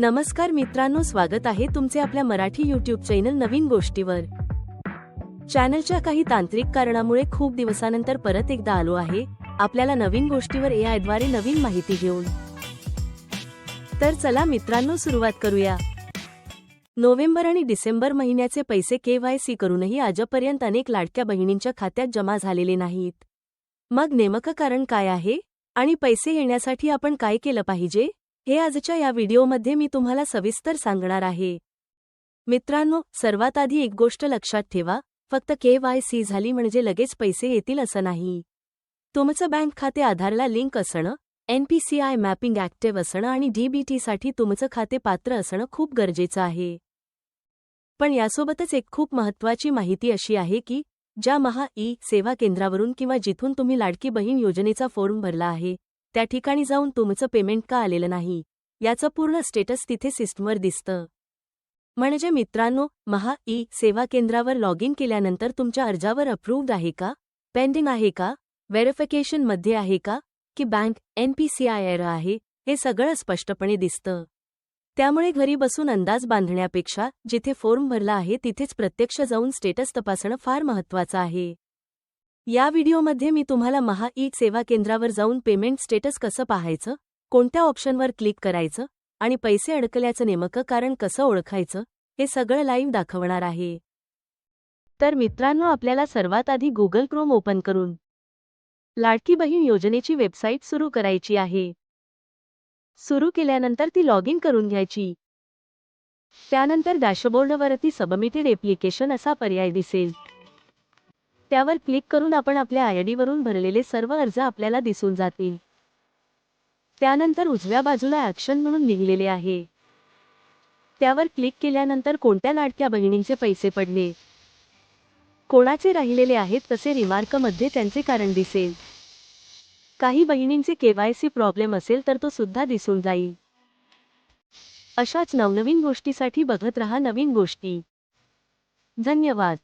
नमस्कार मित्रांनो स्वागत आहे तुमचे आपल्या मराठी यूट्यूब चॅनल नवीन गोष्टीवर. चॅनलच्या काही तांत्रिक कारणामुळे खूप दिवसानंतर परत एकदा आलो आहे. आपल्याला नवीन गोष्टीवर ए आयद्वारे नवीन माहिती घेऊन. तर चला मित्रांनो सुरुवात करूया. नोव्हेंबर आणि डिसेंबर महिन्याचे पैसे केवायसी करूनही आजपर्यंत अनेक लाडक्या बहिणींच्या खात्यात जमा झालेले नाहीत. मग नेमकं कारण काय आहे? आणि पैसे येण्यासाठी आपण काय केलं पाहिजे? हे आजच्या या व्हिडिओमध्ये मी तुम्हाला सविस्तर सांगणार आहे. मित्रांनो सर्वात आधी एक गोष्ट लक्षात ठेवा फक्त के वाय सी झाली म्हणजे लगेच पैसे येतील असं नाही. तुमचं बँक खाते आधारला लिंक असणं एनपीसीआय मॅपिंग ऍक्टिव्ह असणं आणि डीबीटीसाठी तुमचं खाते पात्र असणं खूप गरजेचं आहे. पण यासोबतच एक खूप महत्त्वाची माहिती अशी आहे की ज्या महा ई सेवा केंद्रावरून किंवा जिथून तुम्ही लाडकी बहीण योजनेचा फॉर्म भरला आहे त्या ठिकाणी जाऊन तुमचं पेमेंट का आलेलं नाही? याचं पूर्ण स्टेटस तिथे सिस्टमवर दिसतं. म्हणजे मित्रांनो महा ई सेवा केंद्रावर लॉग इन केल्यानंतर तुमच्या अर्जावर अप्रूव्ड आहे का? पेंडिंग आहे का? व्हेरिफिकेशनमध्ये आहे का? की बँक एनपीसीआय आहे? हे सगळं स्पष्टपणे दिसतं. त्यामुळे घरी बसून अंदाज बांधण्यापेक्षा जिथे फॉर्म भरला आहे तिथेच प्रत्यक्ष जाऊन स्टेटस तपासणं फार महत्त्वाचं आहे. या व्हिडिओमध्ये मी तुम्हाला महा ई सेवा केंद्रावर जाऊन पेमेंट स्टेटस कसं पाहायचं कोणत्या ऑप्शनवर क्लिक करायचं आणि पैसे अडकल्याचं नेमकं कारण कसं ओळखायचं हे सगळं लाईव्ह दाखवणार आहे. तर मित्रांनो आपल्याला सर्वात आधी गुगल क्रोम ओपन करून लाडकी बहीण योजनेची वेबसाईट सुरू करायची आहे. सुरू केल्यानंतर ती लॉग इन करून घ्यायची. त्यानंतर डॅशबोर्डवरती सबमिटेड एप्लिकेशन असा पर्याय दिसेल. त्यावर क्लिक करून आपण आपल्या आय वरून भरलेले सर्व अर्ज आपल्याला दिसून जातील. त्यानंतर उजव्या बाजूला ॲक्शन म्हणून लिहिलेले आहे. त्यावर क्लिक केल्यानंतर कोणत्या लाडक्या बहिणींचे पैसे पडले? कोणाचे राहिलेले आहेत तसे रिमार्कमध्ये त्यांचे कारण दिसेल. काही बहिणींचे केवायसी प्रॉब्लेम असेल तर तो सुद्धा दिसून जाईल. अशाच नवनवीन गोष्टीसाठी बघत रहा नवीन गोष्टी. धन्यवाद.